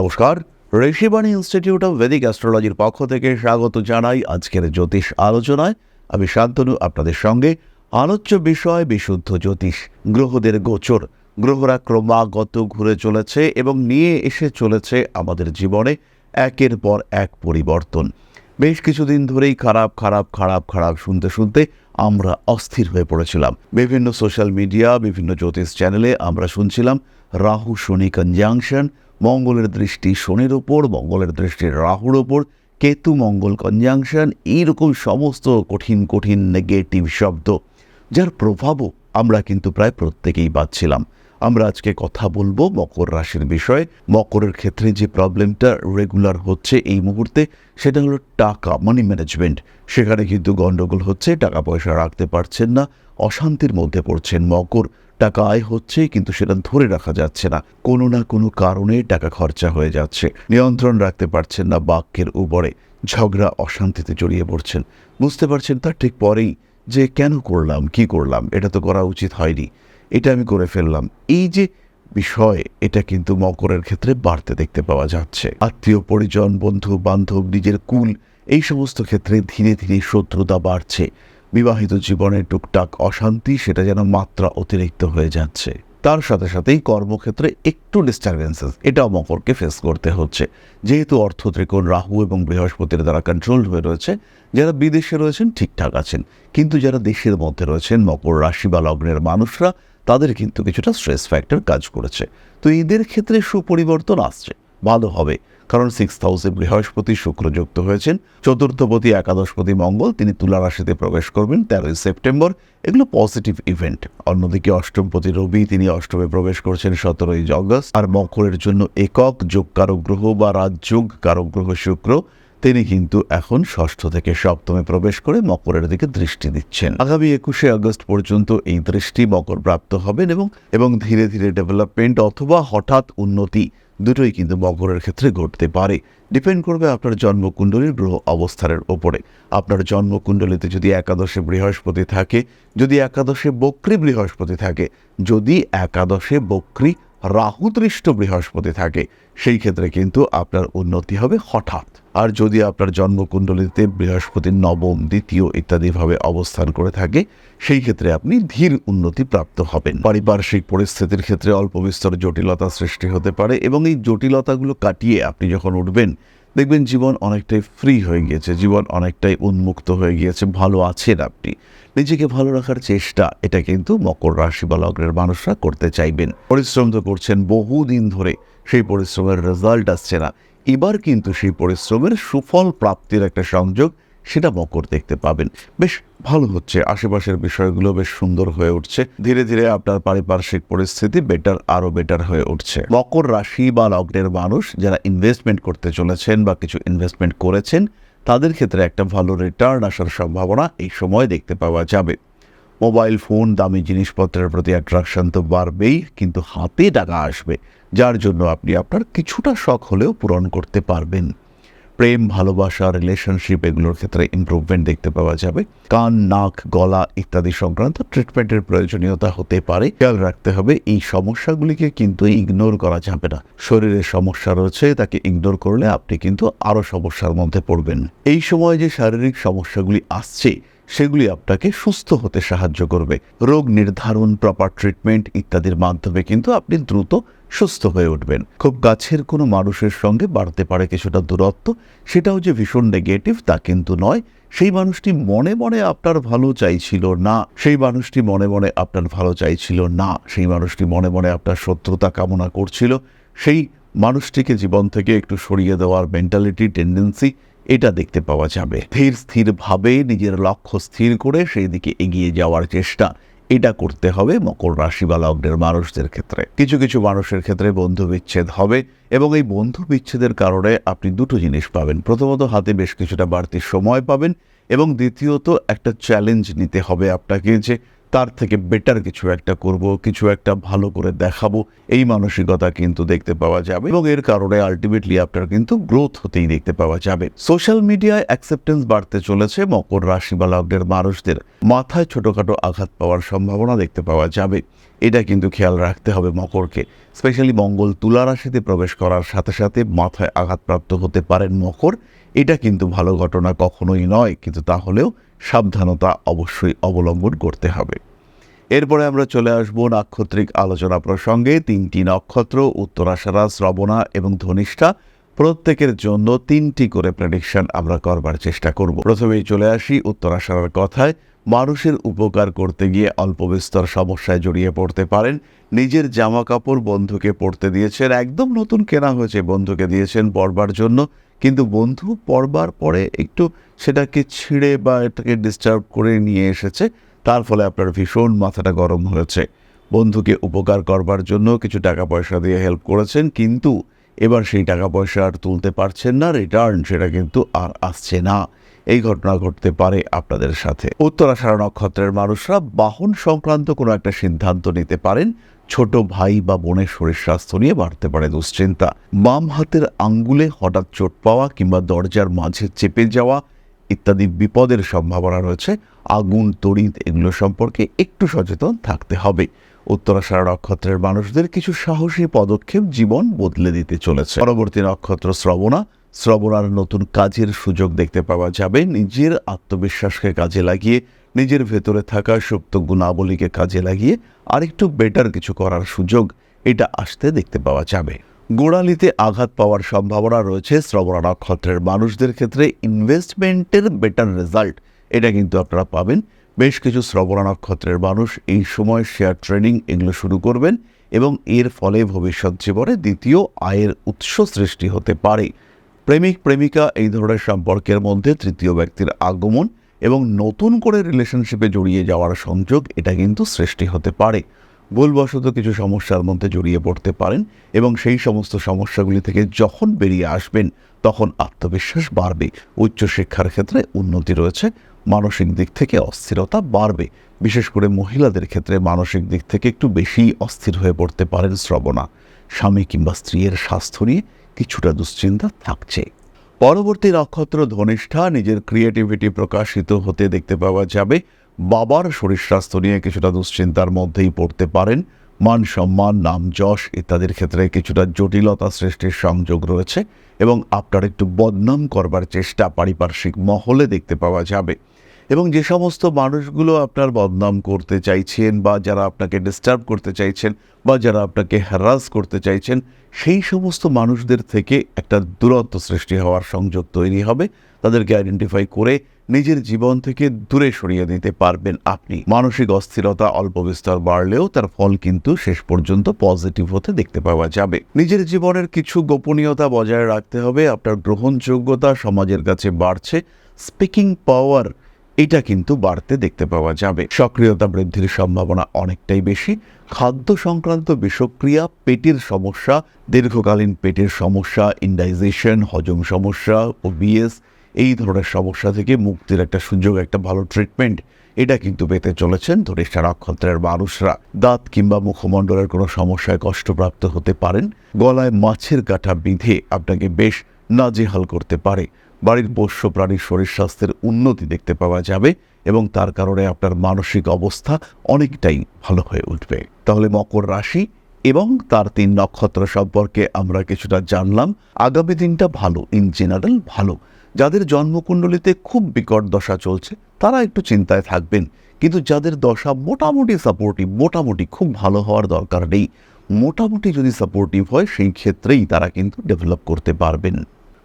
নমস্কার, Rishibani institute of Vedic অ্যাস্ট্রোলজির পক্ষ থেকে স্বাগত জানাই আজকের জ্যোতিষ আলোচনায়। আমি শান্তনু, আপনাদের সঙ্গে আলোচ্য বিষয়, বিশুদ্ধ জ্যোতিষ, গ্রহদের গোচর গ্রহরা ক্রমাগত ঘুরে চলেছে এবং নিয়ে এসে চলেছে আমাদের জীবনে একের পর এক পরিবর্তন। বেশ কিছুদিন ধরেই খারাপ খারাপ খারাপ খারাপ শুনতে শুনতে আমরা অস্থির হয়ে পড়েছিলাম। বিভিন্ন সোশ্যাল মিডিয়া বিভিন্ন জ্যোতিষ চ্যানেলে আমরা শুনছিলাম, রাহু শনি কনজাংশন মঙ্গলের দৃষ্টি শনির ওপর, মঙ্গলের দৃষ্টি রাহুর ওপর, কেতু, মঙ্গল কনজাংশন এইরকম সমস্ত কঠিন কঠিন নেগেটিভ শব্দ, যার প্রভাবও আমরা কিন্তু প্রায় প্রত্যেকেই পাচ্ছিলাম। আমরা আজকে কথা বলব মকর রাশির বিষয়ে। মকরের ক্ষেত্রে যে প্রবলেমটা রেগুলার হচ্ছে এই মুহূর্তে, সেটা হলো টাকা মানি ম্যানেজমেন্ট সেখানে কিন্তু গন্ডগোল হচ্ছে, টাকা পয়সা রাখতে পারছেন না, অশান্তির মধ্যে পড়ছেন মকর। টাকা আয় হচ্ছে, কিন্তু সেটা ধরে রাখা যাচ্ছে না। কোনো না কোনো কারণে টাকা খরচা হয়ে যাচ্ছে। নিয়ন্ত্রণ রাখতে পারছেন না বাক্যের উপরে। ঝগড়া অশান্তিতে জড়িয়ে পড়ছেন। বুঝতে পারছেন তার ঠিক পরেই যে কেন করলাম, কি করলাম, এটা তো করা উচিত হয়নি। এটা আমি করে ফেললাম। এই যে বিষয়, এটা কিন্তু মকরের ক্ষেত্রে বাড়তে দেখতে পাওয়া যাচ্ছে। আত্মীয়, পরিজন, বন্ধু, বান্ধব, নিজের কুল, এই সমস্ত ক্ষেত্রে ধীরে ধীরে শত্রুতা বাড়ছে। বিবাহিত জীবনে টুকটাক অশান্তি সেটা যেন মাত্রা অতিরিক্ত হয়ে যাচ্ছে। তার সাথে সাথেই কর্মক্ষেত্রে একটু ডিস্টারবেন্সেস এটাও মকরকে ফেস করতে হচ্ছে। যেহেতু অর্থ ত্রিকোণ রাহু এবং বৃহস্পতির দ্বারা কন্ট্রোল হয়ে রয়েছে, যারা বিদেশে রয়েছেন ঠিকঠাক আছেন। কিন্তু যারা দেশের মধ্যে রয়েছেন, মকর রাশি বা লগ্নের মানুষরা, তাদের কিন্তু কিছুটা স্ট্রেস ফ্যাক্টর কাজ করেছে। তো এদের ক্ষেত্রে সুপরিবর্তন আসছে, ভালো হবে। কারণ সিক্স হাউসে বৃহস্পতি শুক্র যুক্ত হয়েছেন। চতুর্থপতি, একাদশপতি, মঙ্গল, তিনি তুলা রাশিতে প্রবেশ করবেন তেরোই সেপ্টেম্বর। এগুলো পজিটিভ ইভেন্ট অন্যদিকে অষ্টমপতি রবি, তিনি অষ্টমে প্রবেশ করছেন সতেরোই অগস্ট। আর মকরের জন্য একক যোগ কারক গ্রহ বা রাজযোগ কারক গ্রহ শুক্র, তিনি কিন্তু এখন ষষ্ঠ থেকে সপ্তমে প্রবেশ করে মকরের দিকে দৃষ্টি দিচ্ছেন। আগামী একুশে আগস্ট পর্যন্ত এই দৃষ্টি মকর প্রাপ্ত হবেন এবং এবং ধীরে ধীরে ডেভেলপমেন্ট অথবা হঠাৎ উন্নতি দুটোই কিন্তু মকরের ক্ষেত্রে ঘটতে পারে। ডিপেন্ড করবে আপনার জন্মকুণ্ডলীর গ্রহ অবস্থানের ওপরে আপনার জন্মকুণ্ডলিতে যদি একাদশে বৃহস্পতি থাকে, যদি একাদশে বক্রী বৃহস্পতি থাকে, যদি একাদশে বক্রী রাহুদৃষ্ট বৃহস্পতি থাকে, সেই ক্ষেত্রে কিন্তু আপনার উন্নতি হবে হঠাৎ। আর যদি আপনার জন্মকুণ্ডলিতে বৃহস্পতির নবম, দ্বিতীয় ইত্যাদিভাবে অবস্থান করে থাকে, সেই ক্ষেত্রে আপনি ধীর উন্নতি প্রাপ্ত হবেন। পারিপার্শ্বিক পরিস্থিতির ক্ষেত্রে অল্প বিস্তর জটিলতা সৃষ্টি হতে পারে এবং এই জটিলতাগুলো কাটিয়ে আপনি যখন উঠবেন দেখবেন জীবন অনেকটাই ফ্রি হয়ে গিয়েছে, জীবন অনেকটাই উন্মুক্ত হয়ে গিয়েছে, ভালো আছেন আপনি। নিজেকে ভালো রাখার চেষ্টা, এটা কিন্তু মকর রাশি বা লগ্নের মানুষরা করতে চাইবেন। পরিশ্রম তো করছেন বহুদিন ধরে, সেই পরিশ্রমের রেজাল্ট আসছে না। এবার কিন্তু সেই পরিশ্রমের সুফল প্রাপ্তির একটা সংযোগ সেটা মকর দেখতে পাবেন। বেশ ভালো হচ্ছে, আশেপাশের বিষয়গুলো বেশ সুন্দর হয়ে উঠছে। ধীরে ধীরে আপনার পারিপার্শ্বিক পরিস্থিতি বেটার আরও বেটার হয়ে উঠছে। মকর রাশি বা লগ্নের মানুষ যারা ইনভেস্টমেন্ট করতে চলেছেন বা কিছু ইনভেস্টমেন্ট করেছেন, তাদের ক্ষেত্রে একটা ভালো রিটার্ন আসার সম্ভাবনা এই সময় দেখতে পাওয়া যাবে। মোবাইল, ফোন, দামি জিনিসপত্রের প্রতি অ্যাট্রাকশন তো বাড়বেই, কিন্তু হাতে টাকা আসবে, যার জন্য আপনি আপনার কিছুটা শখ হলেও পূরণ করতে পারবেন। প্রেম, ভালোবাসা রিলেশনশিপ এগুলোর ক্ষেত্রে ইম্প্রুভমেন্ট দেখতে পাওয়া যাবে। কান, নাক, গলা ইত্যাদি সংক্রান্ত ট্রিটমেন্টের প্রয়োজনীয়তা হতে পারে। খেয়াল রাখতে হবে, এই সমস্যাগুলিকে কিন্তু ইগনোর করা যাবে না। শরীরের সমস্যা রয়েছে, তাকে ইগনোর করলে আপনি কিন্তু আরও সমস্যার মধ্যে পড়বেন। এই সময় যে শারীরিক সমস্যাগুলি আসছে সেগুলি আপনাকে সুস্থ হতে সাহায্য করবে। রোগ নির্ধারণ প্রপার ট্রিটমেন্ট ইত্যাদির মাধ্যমে কিন্তু আপনি দ্রুত সুস্থ হয়ে উঠবেন। খুব কাছের কোনো মানুষের সঙ্গে বাড়তে পারে কিছুটা দূরত্ব, সেটাও যে ভীষণ নেগেটিভ তা কিন্তু নয়। সেই মানুষটি মনে মনে আপনার ভালো চাইছিল না, সেই মানুষটি মনে মনে আপনার ভালো চাইছিল না, সেই মানুষটি মনে মনে আপনার শত্রুতা কামনা করছিল, সেই মানুষটিকে জীবন থেকে একটু সরিয়ে দেওয়ার মেন্টালিটি টেন্ডেন্সি এটা দেখতে পাওয়া যাবে। ধীর স্থিরভাবে নিজের লক্ষ্য স্থির করে সেই দিকে এগিয়ে যাওয়ার চেষ্টা এটা করতে হবে মকর রাশি বা লগ্নের মানুষদের ক্ষেত্রে। কিছু কিছু মানুষের ক্ষেত্রে বন্ধু বিচ্ছেদ হবে এবং এই বন্ধু বিচ্ছেদের কারণে আপনি দুটো জিনিস পাবেন। প্রথমত, হাতে বেশ কিছুটা বাড়তি সময় পাবেন এবং দ্বিতীয়ত, একটা চ্যালেঞ্জ নিতে হবে আপনাকে যে তার থেকে বেটার কিছু একটা করব, কিছু একটা ভালো করে দেখাবো। এই মানসিকতা কিন্তু দেখতে পাওয়া যাবে এবং এর কারণে আলটিমেটলি আপনার কিন্তু গ্রোথ হতেই দেখতে পাওয়া যাবে। সোশ্যাল মিডিয়ায় অ্যাকসেপ্টেন্স বাড়তে চলেছে, মকর রাশি বা লগ্নের মানুষদের মাথায় ছোটখাটো আঘাত পাওয়ার সম্ভাবনা দেখতে পাওয়া যাবে। এটা কিন্তু খেয়াল রাখতে হবে মকরকে। স্পেশালি মঙ্গল তুলা রাশিতে প্রবেশ করার সাথে সাথে মাথায় আঘাতপ্রাপ্ত হতে পারেন মকর। এটা কিন্তু ভালো ঘটনা কখনোই নয়, কিন্তু তাহলেও সাবধানতা অবশ্যই অবলম্বন করতে হবে। এরপরে আমরা চলে আসব নাক্ষত্রিক আলোচনা প্রসঙ্গে। তিনটি নক্ষত্র, উত্তরাষাঢ়া, শ্রবণা এবং ধনিষ্ঠা, প্রত্যেকের জন্য তিনটি করে প্রেডিকশন আমরা করবার চেষ্টা করব। প্রথমেই চলে আসি উত্তরাষাঢ়ার কথায়। মানুষের উপকার করতে গিয়ে অল্প বিস্তর সমস্যায় জড়িয়ে পড়তে পারেন। নিজের জামা কাপড় বন্ধুকে পরতে দিয়েছেন, একদম নতুন কেনা হয়েছে বন্ধুকে দিয়েছেন পরবার জন্য। কিন্তু বন্ধু পরবার পরে একটু সেটাকে ছিঁড়ে বা এটাকে ডিস্টার্ব করে নিয়ে এসেছে। তার ফলে আপনার ভীষণ মাথাটা গরম হয়েছে। বন্ধুকে উপকার করবার জন্য কিছু টাকা পয়সা দিয়ে হেল্প করেছেন, কিন্তু এবার সেই টাকা পয়সা আর তুলতে পারছেন না। রিটার্ন সেটা কিন্তু আর আসছে না। এই ঘটনা ঘটতে পারে আপনাদের সাথে। উত্তরাষাঢ়া নক্ষত্রের মানুষরা বাহন সংক্রান্ত কোনো একটা সিদ্ধান্ত নিতে পারেন। ছোট ভাই বা বোনের শরীর স্বাস্থ্য নিয়ে বাড়তে পারে দুশ্চিন্তা। বাম হাতের আঙ্গুলে হঠাৎ চোট পাওয়া কিংবা দরজার মাঝে চেপে যাওয়া ইত্যাদি বিপদের সম্ভাবনা রয়েছে। আগুন, তড়িৎ এগুলো সম্পর্কে একটু সচেতন থাকতে হবে। উত্তরাষাঢ়া নক্ষত্রের মানুষদের কিছু সাহসী পদক্ষেপ জীবন বদলে দিতে চলেছে। পরবর্তী নক্ষত্র শ্রবণা। শ্রবণার নতুন কাজের সুযোগ দেখতে পাওয়া যাবে। নিজের আত্মবিশ্বাসকে কাজে লাগিয়ে, নিজের ভেতরে থাকা সুপ্ত গুণাবলীকে কাজে লাগিয়ে আরেকটু বেটার কিছু করার সুযোগ এটা আসতে দেখতে পাওয়া যাবে। গোড়ালিতে আঘাত পাওয়ার সম্ভাবনা রয়েছে শ্রবণা নক্ষত্রের মানুষদের ক্ষেত্রে ইনভেস্টমেন্টের বেটার রেজাল্ট এটা কিন্তু আপনারা পাবেন। বেশ কিছু শ্রবণা নক্ষত্রের মানুষ এই সময় শেয়ার ট্রেনিং এগুলো শুরু করবেন এবং এর ফলে ভবিষ্যৎ জীবনে দ্বিতীয় আয়ের উৎস সৃষ্টি হতে পারে। প্রেমিক, প্রেমিকা এই ধরনের সম্পর্কের মধ্যে তৃতীয় ব্যক্তির আগমন এবং নতুন করে রিলেশনশিপে জড়িয়ে যাওয়ার সংযোগ এটা কিন্তু সৃষ্টি হতে পারে। ভুলবশত কিছু সমস্যার মধ্যে জড়িয়ে পড়তে পারেন এবং সেই সমস্ত সমস্যাগুলি থেকে যখন বেরিয়ে আসবেন, তখন আত্মবিশ্বাস বাড়বে। উচ্চশিক্ষার ক্ষেত্রে উন্নতি রয়েছে, মানসিক দিক থেকে অস্থিরতা বাড়বে। বিশেষ করে মহিলাদের ক্ষেত্রে মানসিক দিক থেকে একটু বেশি অস্থির হয়ে পড়তে পারেন শ্রবণা। স্বামী কিংবা স্ত্রীর স্বাস্থ্য নিয়ে কিছুটা দুশ্চিন্তা থাকছে। পরবর্তী নক্ষত্র ধনিষ্ঠা, নিজের ক্রিয়েটিভিটি প্রকাশিত হতে দেখতে পাওয়া যাবে। বাবার শরীর স্বাস্থ্য নিয়ে কিছুটা দুশ্চিন্তার মধ্যেই পড়তে পারেন। মান সম্মান, নাম যশ ইত্যাদির ক্ষেত্রে কিছুটা জটিলতা সৃষ্টির সংযোগ রয়েছে এবং আপনার একটু বদনাম করবার চেষ্টা পারিপার্শ্বিক মহলে দেখতে পাওয়া যাবে। এবং যে সমস্ত মানুষগুলো আপনার বদনাম করতে চাইছেন বা যারা আপনাকে ডিস্টার্ব করতে চাইছেন বা যারা আপনাকে হ্যারাস করতে চাইছেন, সেই সমস্ত মানুষদের থেকে একটা দূরত্ব সৃষ্টি হওয়ার সংযোগ তৈরি হবে। তাদেরকে আইডেন্টিফাই করে নিজের জীবন থেকে দূরে সরিয়ে দিতে পারবেন আপনি। মানসিক অস্থিরতা অল্প বিস্তর বাড়লেও তার ফল কিন্তু শেষ পর্যন্ত পজিটিভ হতে দেখতে পাওয়া যাবে। নিজের জীবনের কিছু গোপনীয়তা বজায় রাখতে হবে। আপনার গ্রহণযোগ্যতা সমাজের কাছে বাড়ছে। স্পিকিং পাওয়ার এটা কিন্তু বাড়তে দেখতে পাওয়া যাবে। সক্রিয়তা বৃদ্ধির সম্ভাবনা অনেকটাই বেশি। খাদ্য সংক্রান্ত বিষক্রিয়া, পেটের সমস্যা, দীর্ঘকালীন পেটের সমস্যা, ইন্ডাইজেশন, হজম সমস্যা ও বিএস এই ধরনের সমস্যা থেকে মুক্তির একটা সুযোগ, একটা ভালো ট্রিটমেন্ট এটা কিন্তু পেতে চলেছেন ধনিষ্ঠা নক্ষত্রের মানুষরা। দাঁত কিংবা মুখমণ্ডলের কোনো সমস্যায় কষ্টপ্রাপ্ত হতে পারেন। গলায় মাছের কাঁটা বিঁধে আপনাকে বেশ নাজেহাল করতে পারে। বাড়ির পোষ্য প্রাণীর শরীর স্বাস্থ্যের উন্নতি দেখতে পাওয়া যাবে এবং তার কারণে আপনার মানসিক অবস্থা অনেকটাই ভালো হয়ে উঠবে। তাহলে মকর রাশি এবং তার তিন নক্ষত্র সম্পর্কে আমরা কিছুটা জানলাম। আগামী দিনটা ভালো ইন জেনারেল ভালো। যাদের জন্মকুণ্ডলিতে খুব বিকট দশা চলছে, তারা একটু চিন্তায় থাকবেন। কিন্তু যাদের দশা মোটামুটি সাপোর্টিভ মোটামুটি খুব ভালো হওয়ার দরকার নেই, মোটামুটি যদি সাপোর্টিভ হয়, সেই ক্ষেত্রেই তারা কিন্তু ডেভেলপ করতে পারবেন।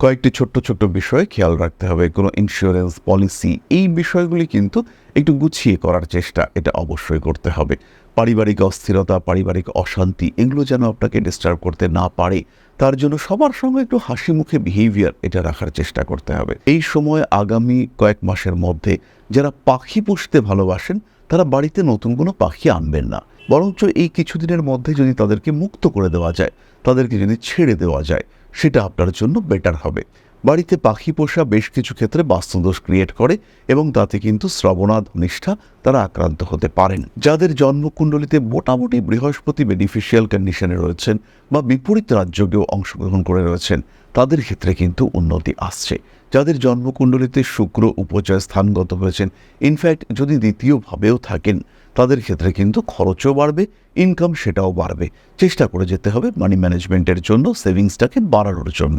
কয়েকটি ছোট্ট ছোট্ট বিষয়ে খেয়াল রাখতে হবে, কোনো ইন্স্যুরেন্স পলিসি এই বিষয়গুলি কিন্তু একটু গুছিয়ে করার চেষ্টা, এটা অবশ্যই করতে হবে। পারিবারিক অস্থিরতা, পারিবারিক অশান্তি, এগুলো যেন আপনাকে ডিস্টার্ব করতে না পারে। তার জন্য সবার সঙ্গে একটু হাসি মুখে বিহেভিয়ার এটা রাখার চেষ্টা করতে হবে। এই সময় আগামী কয়েক মাসের মধ্যে যারা পাখি পুষতে ভালোবাসেন, তারা বাড়িতে নতুন কোনো পাখি আনবেন না। বরঞ্চ এই কিছুদিনের মধ্যে যদি তাদেরকে মুক্ত করে দেওয়া যায়, তাদেরকে যদি ছেড়ে দেওয়া যায়, সেটা আপনার জন্য বেটার হবে। বাড়িতে পাখি পোষা বেশ কিছু ক্ষেত্রে বাস্তুদোষ ক্রিয়েট করে এবং তাতে কিন্তু শ্রবণা ধনিষ্ঠা তারা আক্রান্ত হতে পারেন। যাদের জন্মকুণ্ডলিতে মোটামুটি বৃহস্পতি বেনিফিশিয়াল কন্ডিশনে রয়েছেন বা বিপরীত রাজ্যকেও অংশগ্রহণ করে রয়েছেন, তাদের ক্ষেত্রে কিন্তু উন্নতি আসছে। যাদের জন্মকুণ্ডলিতে শুক্র উপচয় স্থানগত হয়েছেন ইনফ্যাক্ট যদি দ্বিতীয়ভাবেও থাকেন, তাদের ক্ষেত্রে কিন্তু খরচও বাড়বে ইনকাম সেটাও বাড়বে। চেষ্টা করে যেতে হবে মানি ম্যানেজমেন্টের জন্য সেভিংসটাকে বাড়ানোর জন্য।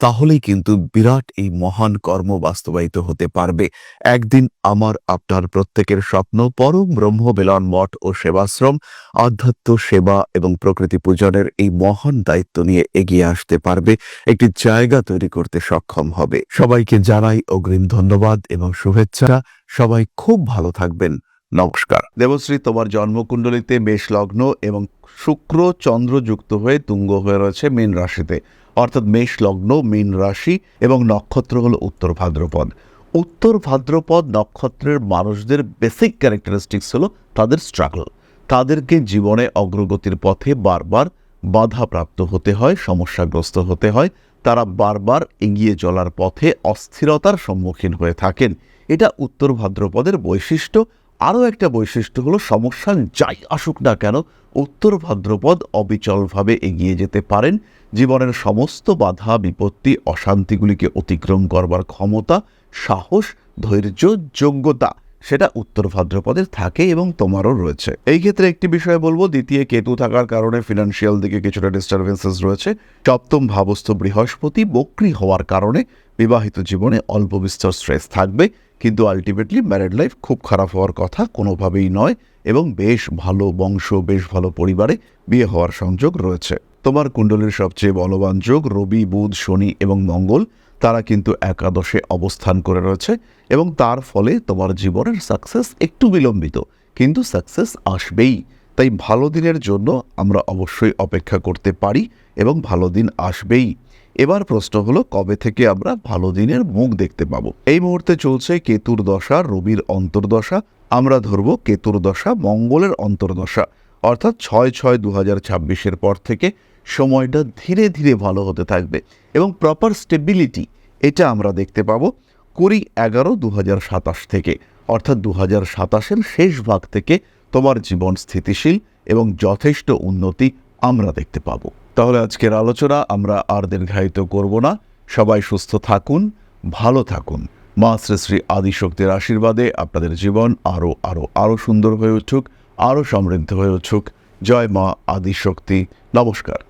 তাহলেই কিন্তু বিরাট এই মহান কর্ম বাস্তবায়িত হতে পারবে। একদিন আমার, আপনার প্রত্যেকের স্বপ্ন, পরম ব্রহ্ম বেলন মঠ ও সেবাশ্রম, আধ্যাত্ম সেবা এবং প্রকৃতি পূজনের এই মহান দায়িত্ব নিয়ে এগিয়ে আসতে পারবে। একটি জায়গা তৈরি করতে সক্ষম হবে। সবাইকে জানাই অগ্রিম ধন্যবাদ এবং শুভেচ্ছা। সবাই খুব ভালো থাকবেন। নমস্কার। দেবশ্রী, তোমার জন্মকুণ্ডলিতে মেষ লগ্ন এবং শুক্র চন্দ্র যুক্ত হয়ে তুঙ্গ হয়ে রয়েছে মীন রাশিতে। অর্থাৎ মেষ লগ্ন, মীন রাশি এবং নক্ষত্র হলো উত্তর ভাদ্রপদ। উত্তর ভাদ্রপদ নক্ষত্রের মানুষদের বেসিক ক্যারেক্টারিস্টিক্স হলো তাদের স্ট্রাগল তাদেরকে জীবনে অগ্রগতির পথে বারবার বাধাপ্রাপ্ত হতে হয়, সমস্যাগ্রস্ত হতে হয়। তারা বারবার এগিয়ে চলার পথে অস্থিরতার সম্মুখীন হয়ে থাকেন। এটা উত্তর ভাদ্রপদের বৈশিষ্ট্য আরও একটা বৈশিষ্ট্য হলো, সমস্যা যাই আসুক না কেন, উত্তর ভাদ্রপদ অবিচলভাবে এগিয়ে যেতে পারেন। জীবনের সমস্ত বাধা, বিপত্তি, অশান্তিগুলিকে অতিক্রম করবার ক্ষমতা, সাহস, ধৈর্য, যোগ্যতা সেটা উত্তর ভাদ্রপদের থাকে এবং তোমারও রয়েছে। এই ক্ষেত্রে একটি বিষয় বলব, দ্বিতীয় কেতু থাকার কারণে ফিনান্সিয়াল দিকে কিছুটা ডিস্টারবেন্সেস রয়েছে। সপ্তম ভাবস্থ বৃহস্পতি বক্রি হওয়ার কারণে বিবাহিত জীবনে অল্প বিস্তর স্ট্রেস থাকবে, কিন্তু আলটিমেটলি ম্যারেড লাইফ খুব খারাপ হওয়ার কথা কোনোভাবেই নয় এবং বেশ ভালো বংশ, বেশ ভালো পরিবারে বিয়ে হওয়ার সংযোগ রয়েছে। তোমার কুণ্ডলীর সবচেয়ে বলবান যোগ রবি, বুধ, শনি এবং মঙ্গল। তারা কিন্তু একাদশে অবস্থান করে রয়েছে এবং তার ফলে তোমার জীবনের সাকসেস একটু বিলম্বিত, কিন্তু সাকসেস আসবেই। তাই ভালো দিনের জন্য আমরা অবশ্যই অপেক্ষা করতে পারি এবং ভালো দিন আসবেই। এবার প্রশ্ন হলো, কবে থেকে আমরা ভালো দিনের মুখ দেখতে পাবো? এই মুহূর্তে চলছে কেতুর দশা রবির অন্তর্দশা। আমরা ধরব কেতুর দশা মঙ্গলের অন্তর্দশা, অর্থাৎ ছয় ছয় দু হাজার ছাব্বিশের পর থেকে সময়টা ধীরে ধীরে ভালো হতে থাকবে এবং প্রপার স্টেবিলিটি এটা আমরা দেখতে পাবো কুড়ি এগারো দু সাতাশ থেকে। অর্থাৎ দু হাজার সাতাশের শেষ ভাগ থেকে তোমার জীবন স্থিতিশীল এবং যথেষ্ট উন্নতি আমরা দেখতে পাবো। তাহলে আজকের আলোচনা আমরা আর দীর্ঘায়িত করব না। সবাই সুস্থ থাকুন, ভালো থাকুন। মা শ্রী শ্রী আদিশক্তির আশীর্বাদে আপনাদের জীবন আরও আরও আরও সুন্দর হয়ে উঠুক আরও সমৃদ্ধ হয়ে উঠুক। জয় মা আদিশক্তি। নমস্কার।